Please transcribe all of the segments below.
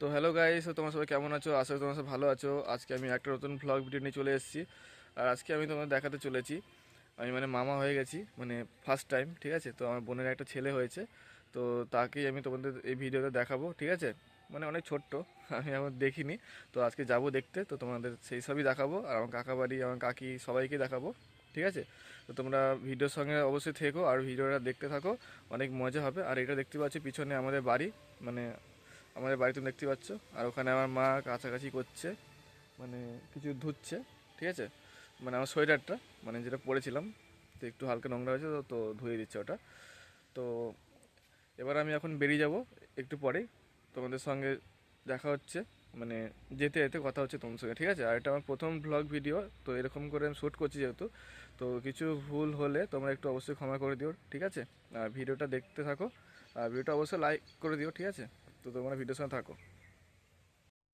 তো hello guys তোমরা সবাই কেমন আছো? আশা করি তোমরা সব ভালো আছো। আজকে আমি একটা নতুন ভ্লগ ভিডিও নিয়ে চলে এসেছি। আর আজকে আমি তোমাদের দেখাতে চলেছি। আমি মানে মামা হয়ে গেছি মানে ফার্স্ট টাইম ঠিক আছে? তো আমার বোনের একটা ছেলে হয়েছে। তো তাকেই আমি তোমাদের এই ভিডিওতে দেখাবো, ঠিক আছে? মানে অনেক ছোট্ট, আমি এখন দেখিনি। তো আজকে যাব দেখতে, তো তোমাদের সেই সবই দেখাবো। আর আমার কাকা বাড়ি আমার কাকি সবাইকে দেখাবো, ঠিক আছে? তো তোমরা ভিডিওর সঙ্গে অবশ্যই থেকো, আর ভিডিওটা দেখতে থাকো। অনেক মজা হবে। আর এটা দেখতে পাচ্ছি পিছনে আমাদের বাড়ি মানে আমাদের বাড়ি তুমি দেখতে পাচ্ছ। আর ওখানে আমার মা কাছাকাছি করছে মানে কিছু ধুচ্ছে, ঠিক আছে? মানে আমার সোয়েটারটা মানে যেটা পরেছিলাম, তো একটু হালকা নোংরা হয়েছে, তো তো ধুয়ে দিচ্ছে ওটা। তো এবার আমি এখন বেরিয়ে যাব একটু পরেই। তোমাদের সঙ্গে দেখা হচ্ছে মানে যেতে যেতে কথা হচ্ছে তোমার সঙ্গে, ঠিক আছে? আর এটা আমার প্রথম ব্লগ ভিডিও তো এরকম করে আমি শ্যুট করছি যেহেতু, তো কিছু ভুল হলে তোমরা একটু অবশ্যই ক্ষমা করে দিও, ঠিক আছে? আর ভিডিওটা দেখতে থাকো, আর ভিডিওটা অবশ্যই লাইক করে দিও, ঠিক আছে? তো তোমরা ভিডিওর সঙ্গে থাকো।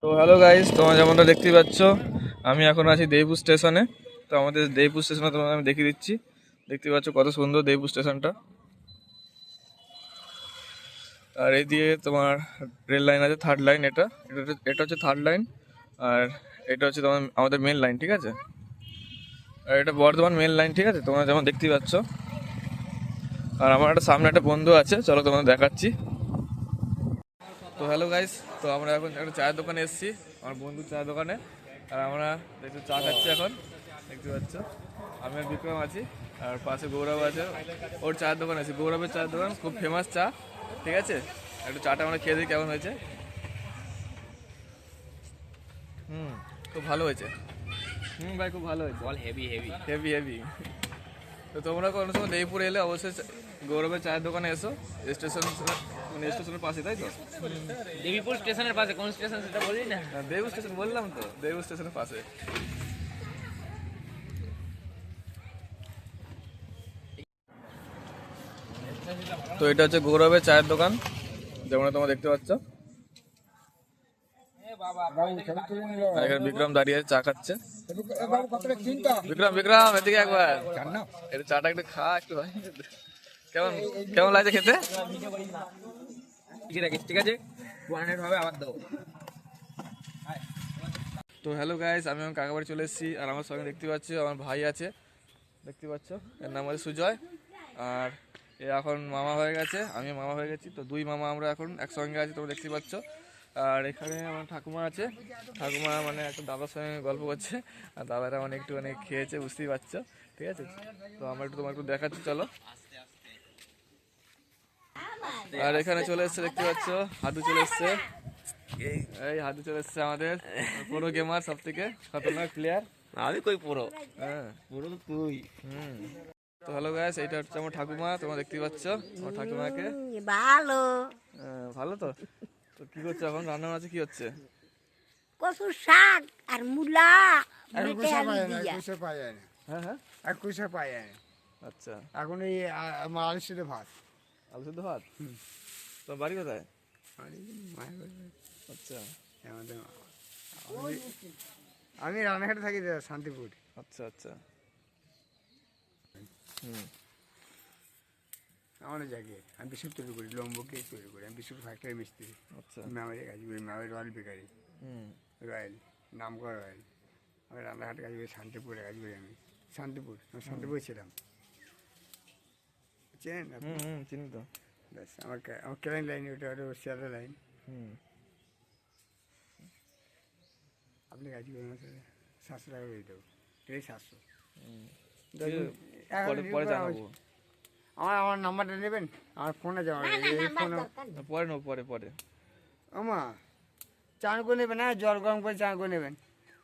তো হ্যালো গাইস তোমরা যেমনটা দেখতেই পাচ্ছ, আমি এখন আছি দেবপুর স্টেশনে। তো আমাদের দেবপুর স্টেশনে তোমাদের আমি দেখিয়ে দিচ্ছি। দেখতে পাচ্ছ কত সুন্দর দেবপুর স্টেশনটা। আর এই দিয়ে তোমার রেল লাইন আছে থার্ড লাইন এটা। এটা হচ্ছে থার্ড লাইন আর এটা হচ্ছে তোমার, আমাদের মেন লাইন ঠিক আছে? আর এটা বর্ধমান মেন লাইন ঠিক আছে? তোমরা যেমন দেখতেই পাচ্ছ। আর আমার একটা সামনে একটা বন্ধু আছে, চলো তোমাদের দেখাচ্ছি। তো হ্যালো গাইস তো আমরা এখন একটা চায়ের দোকানে এসেছি আমার বন্ধুর চায়ের দোকানে। আর আমরা একটু চা খাচ্ছি এখন দেখতে পাচ্ছ। আমি আর বিক্রম আছি আর পাশে গৌরব আছে। ওর চায়ের দোকান আছে গৌরবের চায়ের দোকান খুব ফেমাস চা ঠিক আছে? একটু চাটা আমরা খেয়ে দিই কেমন হয়েছে। হুম খুব ভালো হয়েছে। হুম ভাই খুব ভালো হয়েছে। বল হেভি হেভি হেভি হেভি তো তোমরা কোনো সময় দেবপুর এলে অবশ্যই গৌরবের চায়ের দোকানে এসো স্টেশন মানে স্টেশনের পাশে তাই তো? দেবীপুর স্টেশনের পাশে কোন স্টেশন সেটা বলি না। না, দেবু স্টেশন বললাম তো দেবু স্টেশনের পাশে। তো এটা হচ্ছে গৌরবের চায়ের দোকান যেমন তোমরা দেখতে পাচ্ছ। এখানে বিক্রম দাঁড়িয়ে চা খাচ্ছে। বিক্রম বিক্রম এদিকে একবার। এটা চাটা একটু খা একটু ভাই। কেমন কেমন লাগছে খেতে? ঠিক আছে ঠিক আছে? টু হান্ড্রেড আবার দাও। তো হ্যালো গাইস আমি আমার কাকা বাড়ি চলে এসেছি, আর আমার সঙ্গে দেখতে পাচ্ছ, আমার ভাই আছে। দেখতে পাচ্ছ? এর নাম হচ্ছে সুজয়, আর এ এখন মামা হয়ে গেছে আমি মামা হয়ে গেছি, তো দুই মামা আমরা এখন একসঙ্গে আছি, তোমরা দেখতে পাচ্ছ। আর এখানে আমার ঠাকুমা আছে। ঠাকুমা মানে একটা দাদার সঙ্গে গল্প করছে, আর দাদারা মানে একটু মানে খেয়েছে, বুঝতেই পারছ, ঠিক আছে? তো আমরা একটু তোমার একটু দেখাচ্ছি, চলো। আর এখানে চলে এসছে দেখতে পাচ্ছ? হাদু চলে এসছে। এই হাদু চলে এসছে আমাদের। পুরো গেমার সব থেকে খতরনাক প্লেয়ার আমি কই পুরো? হ্যাঁ। পুরো তো তুই। হুম। তো হ্যালো গাইস এটা হচ্ছে আমার ঠাকুমা তোমরা দেখতেই পাচ্ছ আমার ঠাকুমাকে। ভালো। হ্যাঁ, ভালো তো? তো কি করছ এখন? রান্না আছে কি হচ্ছে? কচু শাক আর মূলা মেটে আলু দিয়া। কুসে পাওয়া যায় না। হ্যাঁ হ্যাঁ। আর কুসে যায় না। আচ্ছা। এখন এই সিদ্ধ ভাত। আলু সেদ্ধ ভাত? তোমার বাড়ি কোথায়। আচ্ছা। আমাদের আমি- রানাঘাটে থাকি শান্তিপুর। আচ্ছা আচ্ছা। হুম। আমাদের জায়গায় আমি তৈরি করি লম্বকে তৈরি করি আমি ফ্যাক্টরি মিস্ত্রি। আচ্ছা। মেমারি কাজ করি মেমারি রয়্যাল বেকারি। হুম। রয়্যাল নাম করা রয়্যাল। আমি রানাঘাটে কাজ করি শান্তিপুরে কাজ করি আমি। শান্তিপুর আমি শান্তিপুরে ছিলাম। চেনেন? হুম হুম চিনি তো ব্যাস আমার আমার কেরানি লাইন ওটা ওটা শিয়ালদা লাইন হুম আপনি কাজ সাথে সাতশো টাকা করে দেবো এই সাতশো পরে জানাব আমার আমার নাম্বারটা নেবেন আমার ফোনে যাওয়া এই ফোনে পরে নেব পরে পরে আমা চান করে নেবেন হ্যাঁ জল গরম করে চান করে নেবেন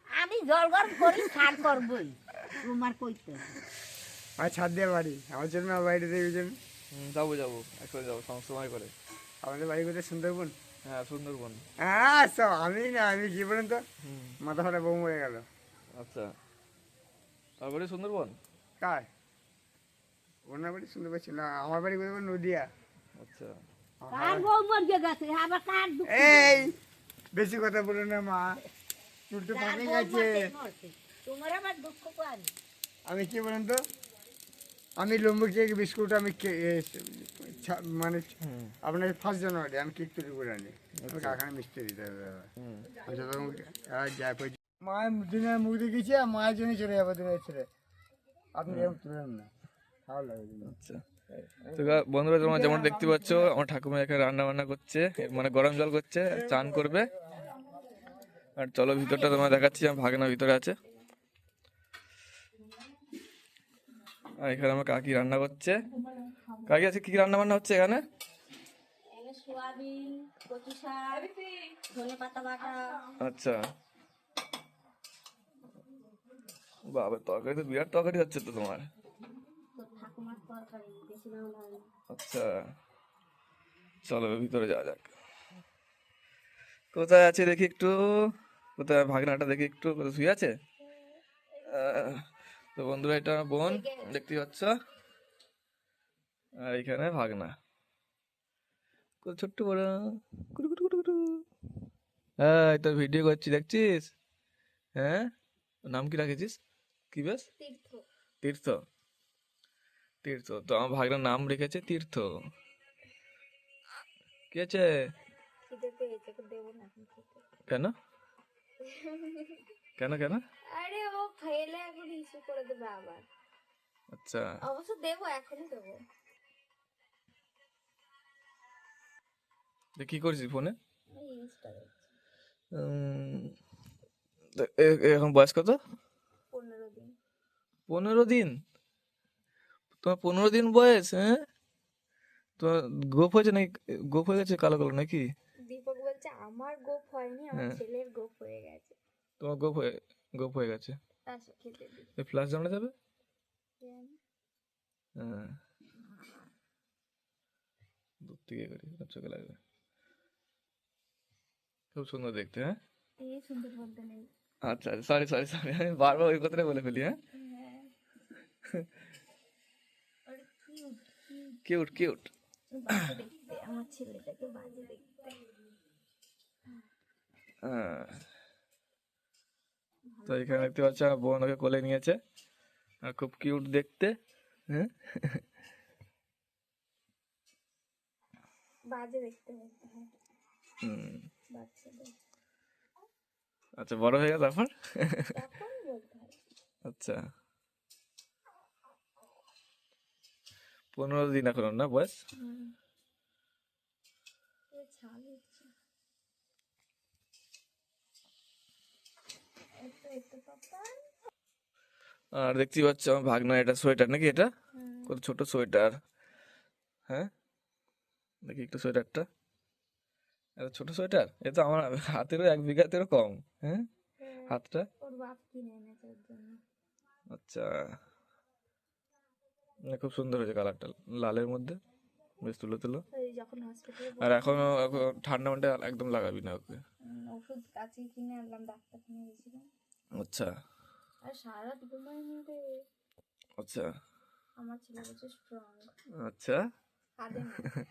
আমি জল গরম করি সার করবই তোমার কইতে আর ছাদ দিয়ে বাড়ি। আমার জন্য আমার বাড়িতে দেখেছেন হুম, যাব যাব। একসাথে যাব সম- সময় করে। আমাদের বাড়ি কোথায়? সুন্দরবন? হ্যাঁ সুন্দরবন। হ্যাঁ সব আমি না আমি কি বলেন তো? মাথা ফাটা বউ মরে গেল। আচ্ছা। তারপরে সুন্দরবন? কার ওনার বাড়ি সুন্দরবন ছিল। না আমার বাড়ি কোথায় নদিয়া। আচ্ছা। কার বউ মরিয়ে গেছে? আবার কার এই বেশি কথা বলো না মা। চুলটা কার গেছে মরছে, মরছে। তোমার আবার দুঃখ পান আমি কি বলেন তো? আমি লম্বুক থেকে বিস্কুট আমি মানে আপনার ফার্স্ট জানুয়ারি আমি কেক তৈরি করে আনি। ওই কারখানা মিস্ত্রি দিতে হবে। আমি মায়ের মুখ দেখিয়েছি আর মায়ের জন্য চলে যাব দিনের ছেলে আপনি এরকম তুলেন না। ভালো লাগে আচ্ছা। তো বন্ধুরা তোমরা যেমন দেখতে পাচ্ছ আমার ঠাকুমা এখানে রান্না বান্না করছে মানে গরম জল করছে চান করবে। আর চলো ভিতরটা তোমার দেখাচ্ছি আমার ভাগনা ভিতরে আছে। আর এখানে আমার কাকি রান্না করছে। কাকি আছে কি রান্না বান্না হচ্ছে এখানে? আচ্ছা। বাবা তরকারি তো বিরাট তরকারি হচ্ছে তো তোমার। আচ্ছা। চলো ভিতরে যাওয়া যাক। কোথায় আছে দেখি একটু। কোথায় ভাগনাটা দেখি একটু কোথায় শুয়ে আছে? তো বন্ধুরা এটা আমার বোন দেখতে পাচ্ছ? আর এখানে ভাগনা। ছোট্ট বড়। কুটু কুটু কুটু কুটু। হ্যাঁ তোর ভিডিও করছি দেখছিস? হ্যাঁ? নাম কি রাখেছিস? কি বেশ তীর্থ। তীর্থ। তো আমার ভাগনার নাম রেখেছে তীর্থ। কি আছে? কেন? কেন কেন? আরে ও খেলে এখন ইস্যু করে দেবে আবার। আচ্ছা। অবশ্য দেবো এখনই দেবো। কি করছিস ফোনে? এখন বয়স কত? পনেরো দিন। পনেরো দিন? তোমার পনেরো দিন বয়স হ্যাঁ? তোমার গোপ হয়েছে নাকি? গোপ হয়ে গেছে কালো কালো নাকি? দীপক বলছে আমার গোপ হয়নি আমার হ্যাঁ। ছেলের গোপ হয়ে গেছে। তোমার গোপ হয়ে গোপ হয়ে গেছে। ফ্লাশ জানা যাবে? হ্যাঁ। দূর থেকে করি চোখে লাগবে। খুব সুন্দর দেখতে হ্যাঁ? আচ্ছা সরি সরি সরি আমি বারবার ওই কথাটাই বলে ফেলি হ্যাঁ? কিউট কিউট কিউট আমার ছেলেটাকে বাজে দেখতে। হ্যাঁ। তো এখানে দেখতে পাচ্ছ আমার বোন ওকে কোলে নিয়েছে। আর খুব কিউট দেখতে। হ্যাঁ? বাজে দেখতে হুম। আচ্ছা বড় হয়ে গেল তারপর? হয়। আচ্ছা। পনেরো দিন এখন না বয়স এ ছাল উঠছে একটু একটু পাপা আর দেখতেই পাচ্ছ আমার ভাগনা এটা সোয়েটার নাকি এটা? কত ছোট সোয়েটার। হ্যাঁ? দেখি একটু সোয়েটারটা। এত ছোট সোয়েটার? এ তো আমার হাতেরও এক বিঘাতেরও কম হ্যাঁ? হাতটা? ওর জন্য। আচ্ছা। খুব সুন্দর হয়েছে কালারটা লালের মধ্যে। বেশ তুলো তুলো ওই যখন হসপিটালে আর এখনো এখন ঠান্ডা মান্ডা একদম লাগাবি না ওকে ওষুধ কাছে কিনে আনলাম ডাক্তার কিনে গেছিলাম আচ্ছা আর সারা রাত ঘুমায়নি রে আচ্ছা আমার ছেলে হচ্ছে স্ট্রং আচ্ছা কাঁদে না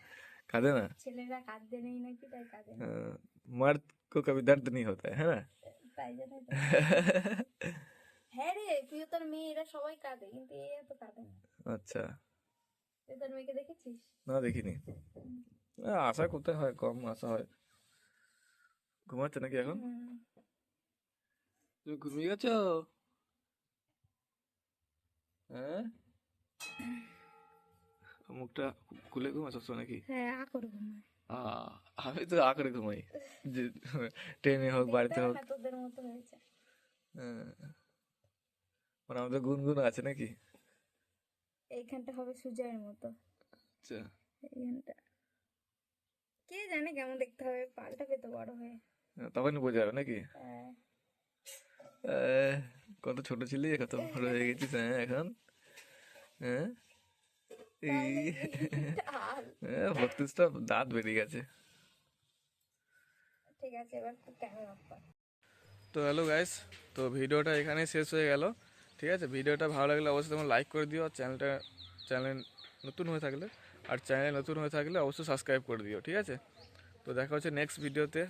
কাঁদে না ছেলেরা কাঁদতে নেই নাকি তাই কাঁদে না हाँ, मर्द को कभी दर्द नहीं होता है है ना তাই জন্য তো- হ্যাঁ রে তুই তোর মেয়ে এরা সবাই কাঁদে কিন্তু এ তো কাঁদে না আচ্ছা তুই মেয়েকে দেখেছিস? না দেখিনি। আশা কোথায় হয় কম আশা হয়। ঘুমাচ্ছে নাকি এখন? তুমি ঘুমিয়ে গেছো? হ্যাঁ? মুখটা খুলে ঘুমা সবসময় নাকি? হ্যাঁ আ করে ঘুমায় আমি তো আ করে ঘুমাই। যে ট্রেনে হোক বাড়িতে হোক। তোদের মতো হয়েছে। হ্যাঁ। মানে আমাদের গুনগুন আছে নাকি? এইখানটা হবে সুজয়ের মতো। আচ্ছা। এইখানটা। কে জানে কেমন দেখতে হবে পাল্টা পেতো বড় হয়ে। তখনই বোঝা যাবে নাকি? হ্যাঁ। কত ছোট ছিলি কত বড় হয়ে গেছিস হ্যাঁ এখন? হ্যাঁ হ্যাঁ, বত্রিশটা দাঁত বেরিয়ে গেছে। ঠিক আছে এবার ক্যামেরা অফ কর। তো হ্যালো গাইস তো ভিডিওটা এখানেই শেষ হয়ে গেল। ঠিক আছে? ভিডিওটা ভালো লাগলে অবশ্যই তোমার লাইক করে দিও চ্যানেলটা চ্যানেল নতুন হয়ে থাকলে, আর চ্যানেল নতুন হয়ে থাকলে অবশ্যই সাবস্ক্রাইব করে দিও, ঠিক আছে? তো দেখা হচ্ছে নেক্সট ভিডিওতে